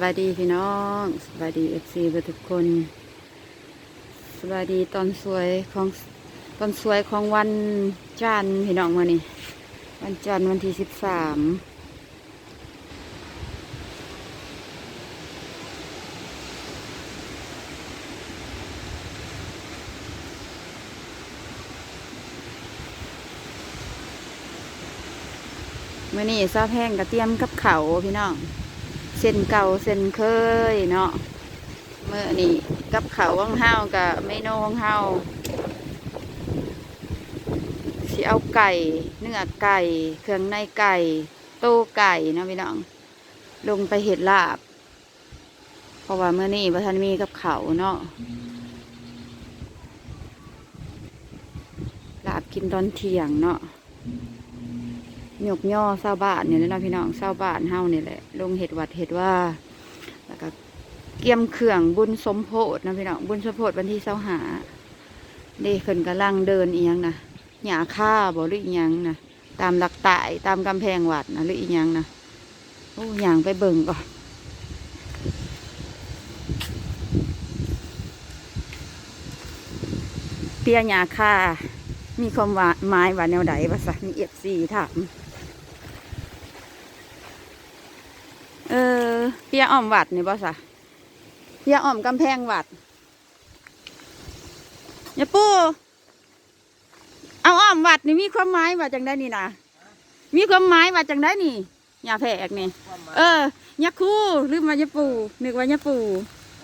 บายดีพี่น้องสบายดีเอฟซีทุกคนสบายดีตอนสวยของตอนสวยของวันจันทร์พี่น้องมานี่วันจันทร์วันที่สิบสามมื่อนี้ซาแพงกระเตรียมกับเขาวพี่น้อง ส้นเก่าเส้นเคยเนาะเมื่อนี่กับเขาวว่างเฮากับไม่โนของเฮาสิเอาไก่เนื้อไก่เครื่องในไก่โต้ไก่เนาะพี่น้อง ลงไปเห็ดลาบ เพราะว่าเมื่อนี้พระท่านมีกับเขาวเนาะลาบกินตอนเที่ยงเนาะ หยกย่อเศร้าบ้านเนี่ยนะพี่น้องเศร้าบ้านเฮานี่แหละลงเห็ดวัดเห็ดว่าแล้วก็เกียมเครื่องบุญสมโพธนะพี่น้องบุญสมโพธวันที่เสาหาเด็กนกำลังเดินเอียงนะหยาค่าบ่หรืออีหยังนะตามหลักตายตามกำแพงวัดนะหรืออีหยังนะโอ้หยางไปเบิ่งก่อนเปียหยาค่ามีความว่าหมายว่าแนวใดภาษามีเอฟซีถาม เออเปียอ้อมวัดนี่บ่สะเปียอ้อมกำแพงวัดอย่าปูเอาอ้อมวัดนี่มีความหมายว่าจังได้นี่นะมีความหมายว่าจังได้นี่อย่าแพกนี่ความหมายเอออย่าคู่ลืมว่าอย่าปูนึกว่าอย่าปู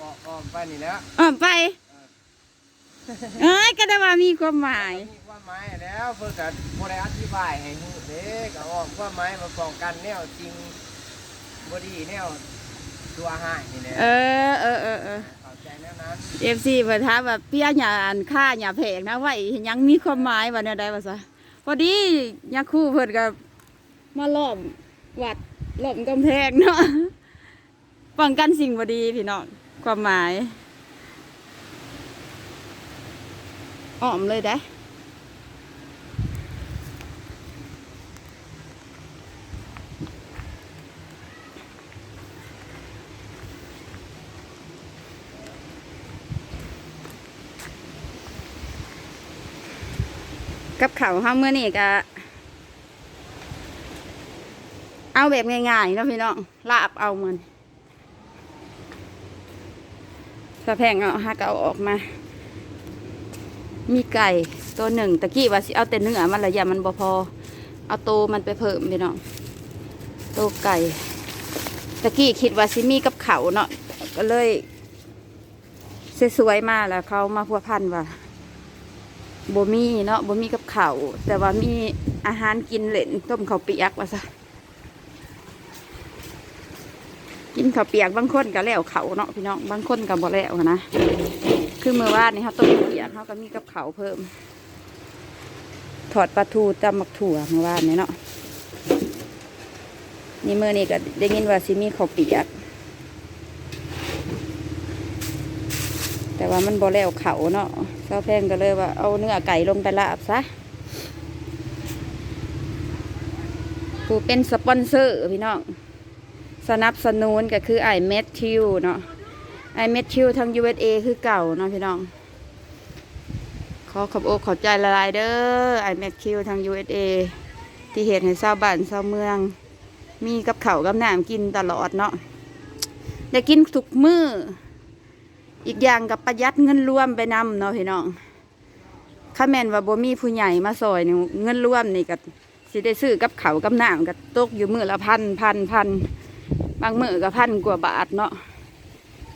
ออกออกไปนี่แหล้วอ้อมไปเอ้ยก็ได้ว่ามีความหมาย มีความหมายแล้วเพื่อกับบ่ได้อธิบายให้ฮู้เด้ก็ออกความหมายมาป้องกันแนวจริง บ่ดีแนวตัวหายนี่แหละเออเออเออเออเข้าใจแนวนั้นเอฟซีเพิ่นถามว่าเปียหยาอันค่าหยาแพงนะไว้ยังมีความหมายว่าแนวใดว่าซะพอดียาคู่เพิ่นก็มาล้อมวัดล้อมกำแพงเนาะป้องกันสิ่งบ่ดีพี่น้องความหมายอ้อมเลยได้ เขาวเฮาเมื่อนี้ก็เอาแบบง่ายๆเนาะพี่น้องลาบเอาเหมือนสะแพงเอาฮักเอาออกมา มีไก่ตัวหนึ่งตะกี้ว่าสิเอาแต่เนื้อมันละอยามันบ่พอ เอาโตวมันไปเพิ่มพี่น้องโตวไก่ตะกี้คิดว่าสิมีกับเขาเนาะก็เลยสวยๆมาแล้วเขามาพัวพันว่าบ่มีเนาะบ่มีกับ ข้าแต่ว่ามีอาหารกินเล่นต้มข้าวเปียกว่าซะกินข้าวเปียกบางคนก็แล้วเขาเนาะพี่น้องบางคนก็บ่แล้วนนะคือเมื่อวานนี่เขาต้มข้าวเปียกเขาก็มีกับเขาเพิ่ม ถอดปลาทูตำมักถั่วเมื่อวานนี้เนาะนี่เมื้อนี้ก็ได้ยินว่าสิมีข้าวเปียก แต่ว่ามันบ่แล้วเขาเนาะเจ้าแพงก็เลยว่าเอาเนื้อไก่ลงไปลาบซะ ผู้เป็นสปอนเซอร์พี่น้องสนับสนุนก็คือไอเมททิวเนาะไอเมททิวทาง USA คือเก่าเนาะพี่น้อง ขอขอบอกขอบใจละลายเด้อไอเมททิวทาง USA ที่เหตุให้ชาวบ้านชาวเมือง มีกับเขากับน้ำกินตลอดเนาะได้กินทุกมือ้ออีกอย่างกับประหยัดเงินรวมไปนำเนาะพี่น้องข้าแม่นว่าบ่มีผู้ใหญ่มาซอยนี่เงินรวมนี่ก็ สิได้ซื้อกับเขากับน้ำก็ตกอยู่มือละพันพันพันบางมือก็พันกว่าบาทเนาะ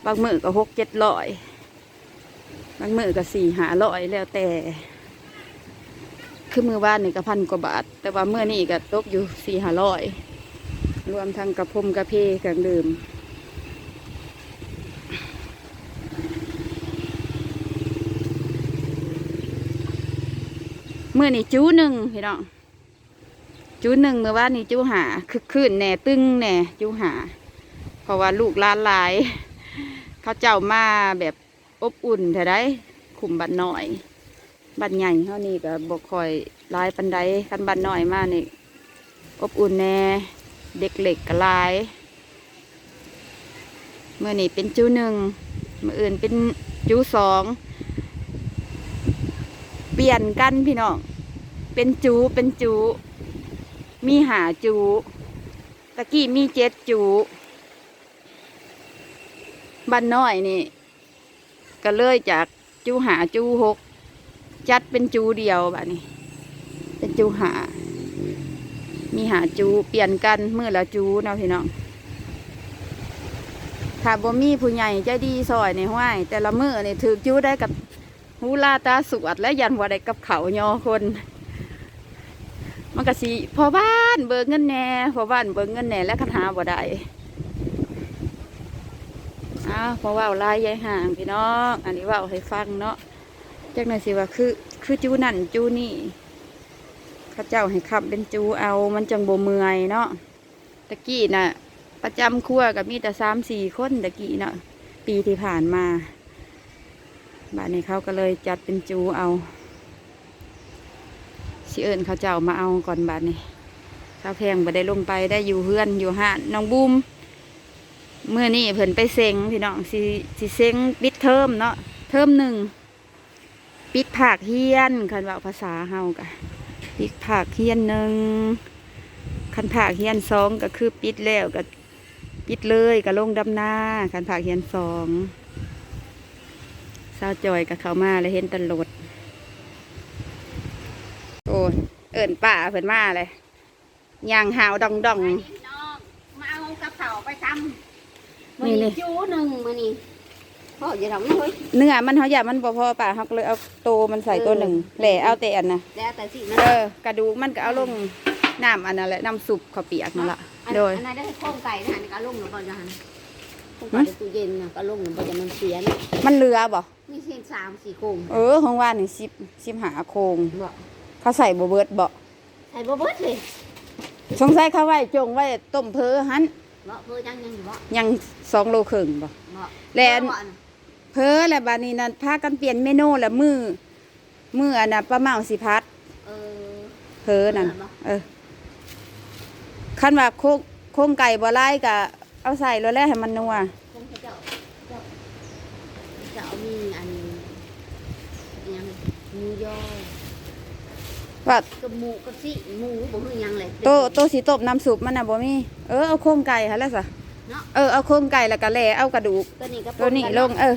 บางมือก็หกเจ็ดร้อยบางมือก็สี่หาร้อยแล้วแต่ คือมือว่านนี่ก็พันกว่าบาท แต่ว่าเมื่อนี่ก็ตกอยู่สี่หาร้อยรวมทั้งกระพมกระเพเครื่องดื่มเมื่อนี่จูหนึ่งพี่น้อง จูหนึ่งเมื่อวานนี่จูหาคึกคืนแหน่ตึงแหน่จูหา เพราะว่าลูกล้านหลาย เขาเจ้ามาแบบอบอุ่นแต่ได้ขุมบัดหน่อย บัดใหญ่เท่านี้ก็บกคอยลายปันไดคันบัดหน่อยมานี่อบอุ่นแหน่เด็กเหล็กก็ลายเมื่อนี่เป็นจูหนึ่งมื่ออื่นเป็นจูสองเปลี่ยนกันพี่น้องเป็นจูเป็นจู มีหาจู ตะกี้มีเจ็ดจูบ้านน้อยนี่ ก็เลยจากจูหาจูหกจัดเป็นจูเดียวแบบนี้ เป็นจูหา มีหาจูเปลี่ยนกันเมื่อละจูเนาะพี่น้องถ้าบ่มีผู้ใหญ่ใจดีซอยในห้วยแต่ละมือนี่ถือจูได้กับหูลาตาสวดและยันว่าได้กับเขายอคน มันก็สิพอบ้านเบิกเงินแหน่พอบ้านเบิกเงินแหน่และคันหาบ่ได้อ้าวพราว่าลายยายห่างพี่น้องอันนี้ว่าให้ฟังเนาะจักหน่อยสิว่าคือคือจูนั่นจูนี่ข้าเจ้าให้ขับเป็นจูเอามันจังโบเมื่อยเนาะตะกี้น่ะ ประจำครัวกับมีแต่สามสี่คนตะกี้เนาะปีที่ผ่านมาบ้านนี้เขาก็เลยจัดเป็นจูเอา สิเอิญเขาเจ้ามาเอาก่อนบานนี้ข้าวแพงบ่ได้ลงไปได้อยู่เฮือนอยู่ห้านน้องบุมเมื่อนี้เพิ่นไปเซ็งพี่น้องสิสิเซ็งปิดเทอมเนาะเทอมหนึ่งปิดผากเฮียนคันว่าภาษาเฮากะปิดผากเฮียนหนึ่งคันผากเฮียนสองก็คือปิดแล้วก็ปิดเลยกับลงดำหน้าขันผักเฮียนสองสาวจอยกับเขามาเลยเห็นตลด อ้ยเอิ่นป่าเพิ่นมาเลยย่างหาวดองดองไปนี่น้องมาเอากระเป๋าไปทำนี่นี่นี่จูหนึ่งมือนี่พ่ออย่าทำนะเฮ้ยเนื้อมันเขาอยากมันบ่พอป่าเขาก็เลยเอาโตมันใส่ตัวหนึ่งแหล่เอาแต่อันนะแล้วแต่สินะเออกระดูกมันก็เอาลงน้ำอันนั้นแหละน้ำสุปข้าวเปียกนั่นแหละอันโดยอันนั้นได้โค้งไก่นะฮะนี่ก็ลงหนูก่อนนะฮะโค้งไก่ในตู้เย็นนะก็ลงหนูก่อนจะมันเสียนะมันเรือบ่นี่เส้นสามสี่โค้งเออของว่านี่สิบสิบหาโครงบอก เขาใส่บ่เบิดบ่ใส่บ่เบิดเลยสงสัยเขาไว้จงไว้ต้มเพอหันบอกเพื่อจังยังอยู่บอกยังสองโลครึ่งบ่บอกแล่นบอกนะเพอแล้วบานี้นั่นพากันเปลี่ยนเมนูแล้วมือมืออันน่ะป้าเมาสิพัดเออเพอนั่นเออบ่เออคันว่าโคกโครงไก่บ่ไล่กะเอาใส่แล้วแหล้วให้มันนัวคงเจ้าเจ้าเจ้ามีอันยังหมูยอ ว่ากับหมูกับสิหมูบ่คือหยังเลยโตโตสิต้มน้ำซุปมันน่ะบ่มีเออเอาโครงไก่หั่นแหล้วซะเนาะเออเอาโครงไก่แล้วก็แล่เอากระดูกตัวนี้ก็ตัวนี้ลงเออ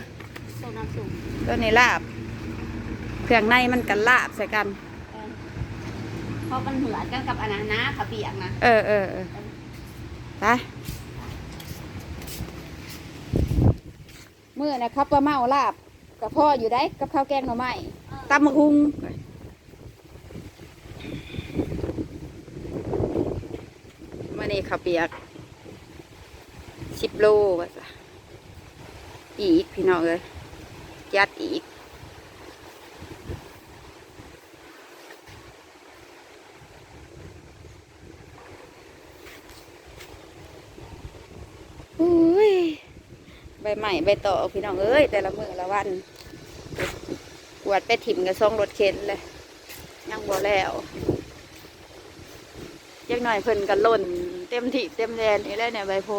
ต้มน้ำซุปตัวนี้ลาบเครื่องในมันกันลาบใส่กันเออเพราะมันเหมือนกันกับอันนั้นนะขับเปียกนะเออเออเออไปมื่อนะครับป้าเมาลาบกับพ่ออยู่ได้กับข้าวแกงหน่อไม้ตำมะคุงมา นี่ข้าวเปียกสิบโลว่าซะอีกพี่น้องเลยยัดอีกอุ้ยใบใหม่ใบต่อพี่น้องเอ้ยแต่ละมือละวันกวดไปถิ่มกับซองรถเข็นเลยยังบ่แล้วจักหน่อยเพิ่นกันล่น เต็มที่เต็มแดนนี่แหละเนี่ยใบโพ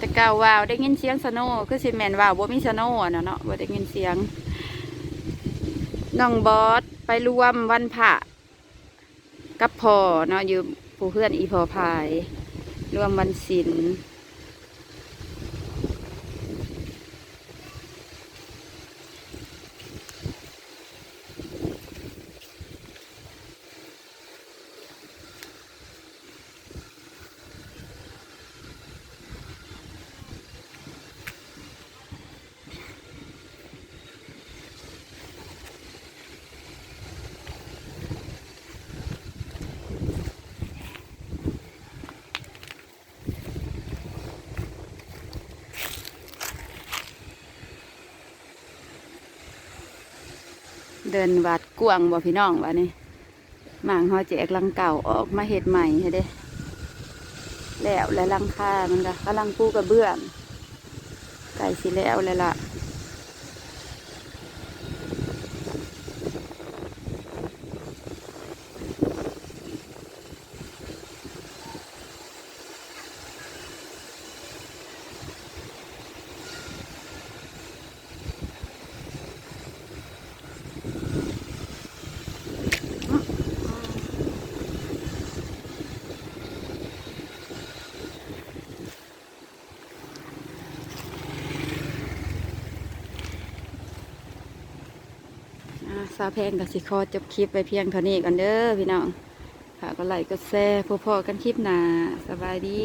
ต่เก่าว่าวได้ยินเสียงสโนคือสิแมนว่าวบ่มีสโนว์อะนะเนาะบ่ได้ยินเสียงน้องบอสไปรวมวันพระ กับพ่อเนาะอยู่ผู้เพื่อนอีพอพาย รวมวันศิล เดินวัดกวางบ่พี่น้องวะนี่หมางหอแจกลังเก่าออกมาเห็ดใหม่ให้เด้แล้วและลังคามันก็กำลังปูกระเบื้องไก่สิแล้วเลยล่ะ อ่า สาวแพงกับสิคอจบคลิปไปเพียงเท่านี้กันเด้อพี่น้องค่ะก็ไลค์ก็แชร์พอๆกันคลิปหนาสบายดี